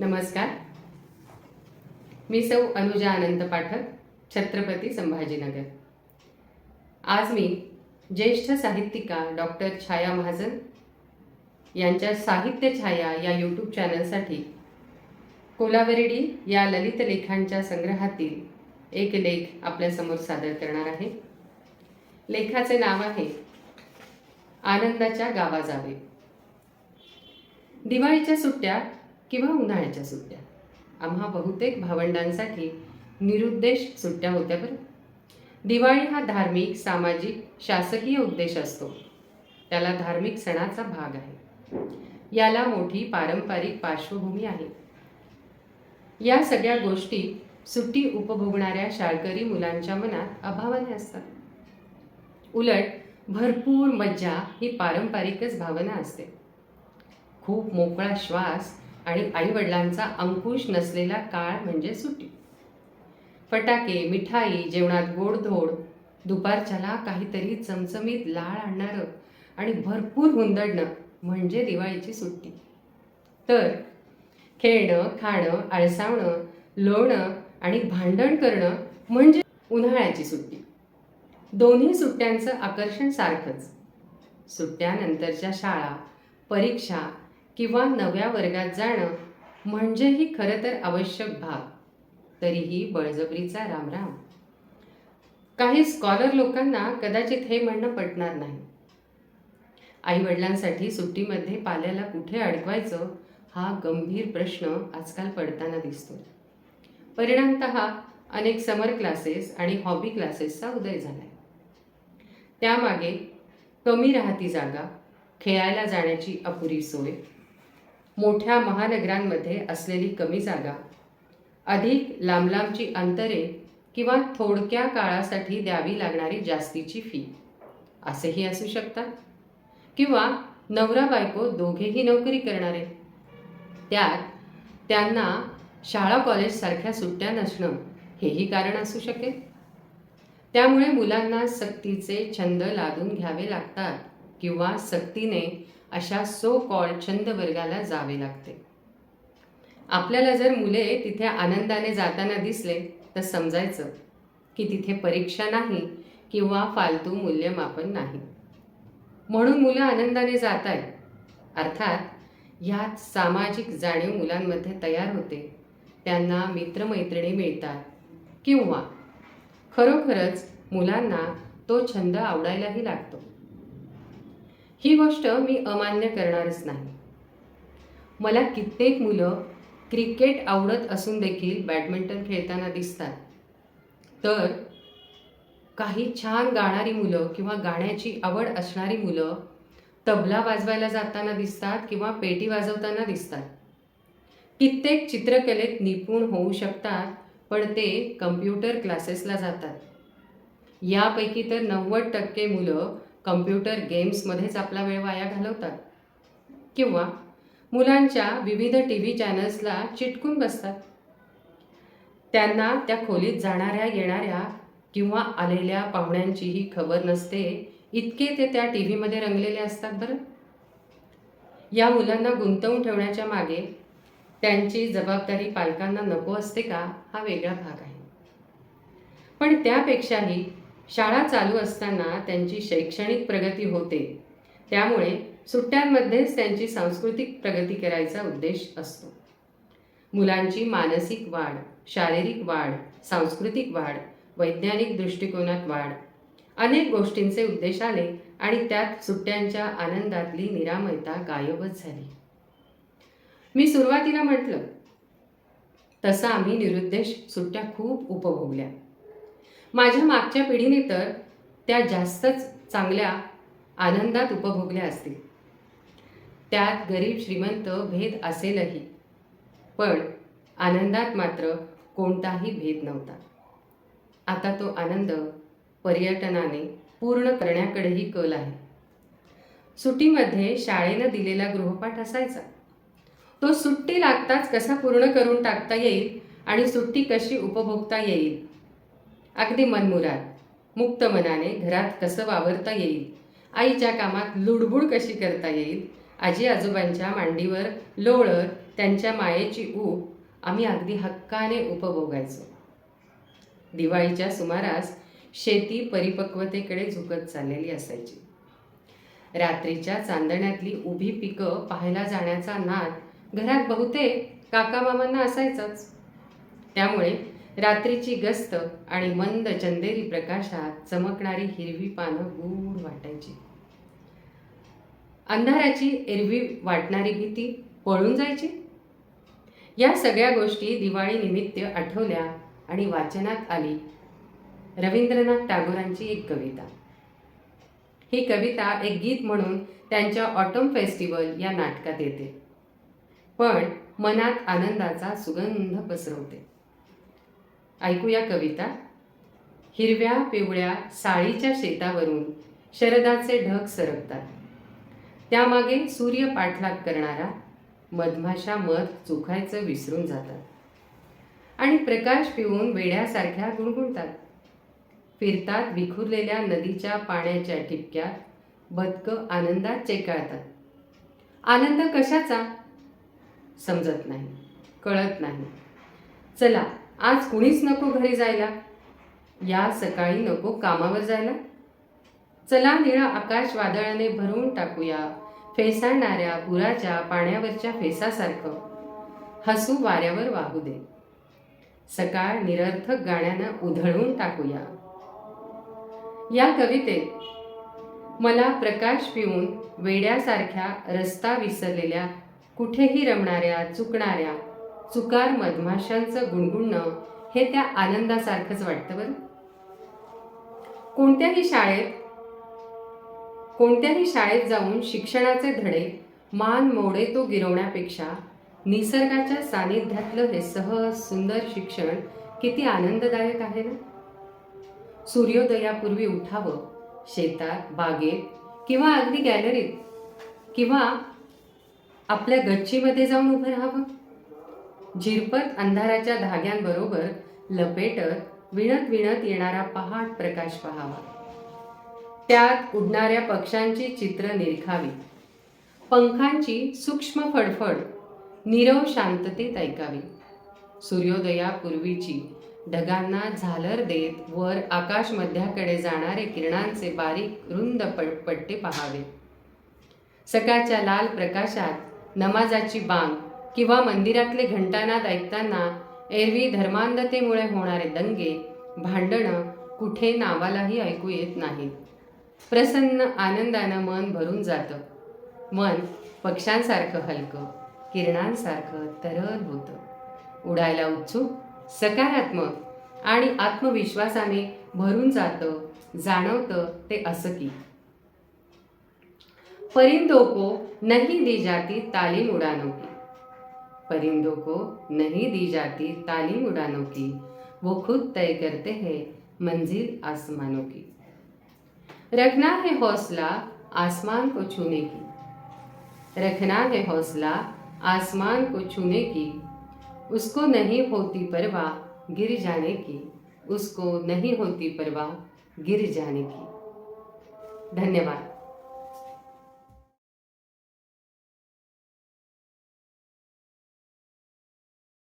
नमस्कार. मी सौ अनुजा अनंत पाठक छत्रपती संभाजीनगर. आज मी ज्येष्ठ साहित्यिका डॉक्टर छाया महाजन यांच्या साहित्य छाया या यूट्यूब चॅनलसाठी कोलावरेडी या ललित लेखांच्या संग्रहातील एक लेख आपल्यासमोर सादर करणार आहे. लेखाचे नाव आहे आनंदाच्या गावा जावे दिवाळीच्या सुट्ट्या किंवा उन्हाळ्याच्या सुट्ट्या. आम्हा बहुतेक भावंडांसाठी निरुद्देश सुट्ट्या होत्या बरं. दिवाळी हा धार्मिक सामाजिक शासकीय उद्देश असतो. त्याला धार्मिक सणाचा भाग आहे. याला मोठी पारंपरिक पार्श्वभूमी आहे. या सगळ्या गोष्टी सुट्टी उपभोगणाऱ्या शाळकरी मुलांच्या मनात अभावाने असतात. उलट भरपूर मज्जा ही पारंपरिकच भावना असते. खूप मोकळा श्वास आणि आईवडिलांचा अंकुश नसलेला काळ म्हणजे सुट्टी. फटाके मिठाई जेवणात गोडधोड दुपारच्याला काहीतरी चमचमीत लाळ आणणारं आणि भरपूर हुंदडणं म्हणजे दिवाळीची सुट्टी. तर खेळणं खाणं आळसावणं लोणं आणि भांडण करणं म्हणजे उन्हाळ्याची सुट्टी. दोन्ही सुट्ट्यांचं आकर्षण सारखंच. सुट्ट्यानंतरच्या शाळा परीक्षा किंवा नव्या वर्गात जाणं म्हणजेही खरं तर आवश्यक भाग. तरीही बळजबरीचा रामराम. काही स्कॉलर लोकांना कदाचित हे म्हणणं पटणार नाही. आई वडिलांसाठी सुट्टीमध्ये पाल्याला कुठे अडकवायचं हा गंभीर प्रश्न आजकाल पडताना दिसतो परिणामत अनेक समर क्लासेस आणि हॉबी क्लासेसचा उदय झालाय. त्यामागे कमी राहती जागा खेळायला जाण्याची अपुरी सोय मोठ्या महानगरांमध्ये असलेली कमी जागा. अधिक लांबलांबची अंतरे किंवा थोडक्या काळासाठी द्यावी लागणारी जास्तीची फी असेही असू शकतात. किंवा नवरा बायको दोघेही नोकरी करणारे. त्यात त्यांना शाळा कॉलेजसारख्या सुट्ट्या नसणं हेही कारण असू शकेल. त्यामुळे मुलांना सक्तीचे छंद लादून घ्यावे लागतात किंवा सक्तीने अशा सो कॉल्ड छंद वर्गाला जावे लागते. आपल्याला जर मुले तिथे आनंदाने जाताना दिसले तर समजायचं की तिथे परीक्षा नाही किंवा फालतू मूल्यमापन नाही. म्हणून मुलं आनंदाने जात आहेत अर्थात ह्यात सामाजिक जाणीव मुलांमध्ये तयार होते. त्यांना मित्रमैत्रिणी मिळतात. किंवा खरोखरच मुलांना तो छंद आवडायलाही लागतो. ही गोष्ट मी अमान्य करणारच नाही. मला कित्येक मुलं क्रिकेट आवडत असून देखील बॅडमिंटन खेळताना दिसतात. तर काही छान गाणारी मुलं किंवा गाण्याची आवड असणारी मुलं तबला वाजवायला जाताना दिसतात किंवा पेटी वाजवताना दिसतात. कित्येक चित्रकलेत निपुण होऊ शकतात पण ते कम्प्युटर क्लासेसला जातात. यापैकी तर नव्वद टक्के मुलं कम्प्युटर गेम्समध्येच आपला वेळ वाया घालवतात. किंवा मुलांच्या विविध टी व्ही चॅनल्सला चिटकून बसतात. त्यांना त्या खोलीत जाणाऱ्या येणाऱ्या किंवा आलेल्या पाहुण्यांचीही खबर नसते इतके ते त्या टी व्हीमध्ये रंगलेले असतात बरं. या मुलांना गुंतवून ठेवण्याच्या मागे त्यांची जबाबदारी पालकांना नको असते का? हा वेगळा भाग आहे. पण त्यापेक्षाही शाळा चालू असताना त्यांची शैक्षणिक प्रगती होते. त्यामुळे सुट्ट्यांमध्येच त्यांची सांस्कृतिक प्रगती करायचा उद्देश असतो. मुलांची मानसिक वाढ शारीरिक वाढ सांस्कृतिक वाढ वैज्ञानिक दृष्टिकोनात वाढ अनेक गोष्टींचे उद्देश आले आणि त्यात सुट्ट्यांच्या आनंदातली निरामयता गायबच झाली. मी सुरुवातीला म्हटलं तसं आम्ही निरुद्देश सुट्ट्या खूप उपभोगल्या. माझ्या मागच्या पिढीने तर त्या जास्तच चांगल्या आनंदात उपभोगल्या असतील. त्यात गरीब श्रीमंत भेद असेलही. पण आनंदात मात्र कोणताही भेद नव्हता. आता तो आनंद पर्यटनाने पूर्ण करण्याकडेही कल आहे. सुट्टीमध्ये शाळेनं दिलेला गृहपाठ असायचा. तो सुट्टी लागताच कसा पूर्ण करून टाकता येईल आणि सुट्टी कशी उपभोगता येईल? अगदी मनमुराद. मुक्त मनाने घरात कसं वावरता येईल? आईच्या कामात लुडबुड कशी करता येईल? आजी आजोबांच्या मांडीवर लोळत त्यांच्या मायेची ऊब आम्ही अगदी हक्काने उपभोगायचो. दिवाळीच्या सुमारास शेती परिपक्वतेकडे झुकत चाललेली असायची. रात्रीच्या चांदण्यातली उभी पिकं पाहायला जाण्याचा नाद घरात बहुतेक काकामामांना असायचाच. त्यामुळे रात्रीची गस्त आणि मंद चंदेरी प्रकाशात चमकणारी हिरवी पानं गूढ वाटायची. अंधाराची एरवी वाटणारी भीती पळून जायची. या सगळ्या गोष्टी दिवाळी निमित्त आठवल्या आणि वाचनात आली. रवींद्रनाथ टागोरांची एक कविता. ही कविता एक गीत म्हणून त्यांच्या ऑटम फेस्टिवल या नाटकात येते. पण मनात आनंदाचा सुगंध पसरवते. ऐकूया कविता. हिरव्या पिवळ्या साळीच्या शेतावरून शरदाचे ढग सरकतात. त्यामागे सूर्य पाठलाग करणारा मधमाशा मध चोखायचं विसरून जातात. आणि प्रकाश पिऊन वेड्यासारख्या गुणगुणतात. फिरतात विखुरलेल्या नदीच्या पाण्याच्या ठिपक्यात बदकं आनंदात चेकाळतात. आनंद कशाचा? समजत नाही कळत नाही. चला आज कुणीच नको घरी जायला. या सकाळी नको कामावर जायला. चला निळा आकाश वादळाने भरून टाकूया. फेसाळणाऱ्या पुराच्या पाण्यावरच्या फेसासारखं. हसू वाऱ्यावर वाहू दे. सकाळ निरर्थक गाण्यानं उधळून टाकूया. या कवितेत मला प्रकाश पिऊन वेड्यासारख्या रस्ता विसरलेल्या कुठेही रमणाऱ्या चुकणाऱ्या चुकार मधमाशांचं गुणगुणणं हे त्या आनंदासारखंच वाटतं बरं. कोणत्याही शाळेत कोणत्याही शाळेत जाऊन शिक्षणाचे धडे मान मोडे तो गिरवण्यापेक्षा निसर्गाच्या सानिध्यातलं हे सहज सुंदर शिक्षण किती आनंददायक आहे ना? सूर्योदयापूर्वी उठावं शेतात बागेत किंवा अगदी गॅलरीत किंवा आपल्या गच्चीमध्ये जाऊन उभं राहावं. झिरपत अंधाराच्या धाग्यांबरोबर लपेटत विणत विणत येणारा पहाट प्रकाश पहावा. त्यात उडणाऱ्या पक्ष्यांची चित्र निरखावी. पंखांची सूक्ष्म फडफड नीरव शांततेत ऐकावी. सूर्योदयापूर्वीची ढगांना झालर देत वर आकाश मध्याकडे जाणारे किरणांचे बारीक रुंद पड पट्टे पहावे. सकाळच्या लाल प्रकाशात नमाजाची बांग किंवा मंदिरातले घंटानाद ऐकताना एरवी धर्मांधतेमुळे होणारे दंगे भांडणं कुठे नावालाही ऐकू येत नाहीत. प्रसन्न आनंदानं मन भरून जातं. मन पक्ष्यांसारखं हलकं किरणांसारखं तरल होतं. उडायला उत्सुक सकारात्मक आणि आत्मविश्वासाने भरून जातं जाणवतं ते असं की. परिंदों को नहीं दी जाती तालीम उड़ानों की. परिंदों को नहीं दी जाती तालीम उड़ानों की। वो खुद तय करते हैं मंजिल आसमानों की। रखना है हौसला आसमान को छूने की। रखना है हौसला आसमान को छूने की। उसको नहीं होती परवाह गिर जाने की। उसको नहीं होती परवाह गिर जाने की। धन्यवाद।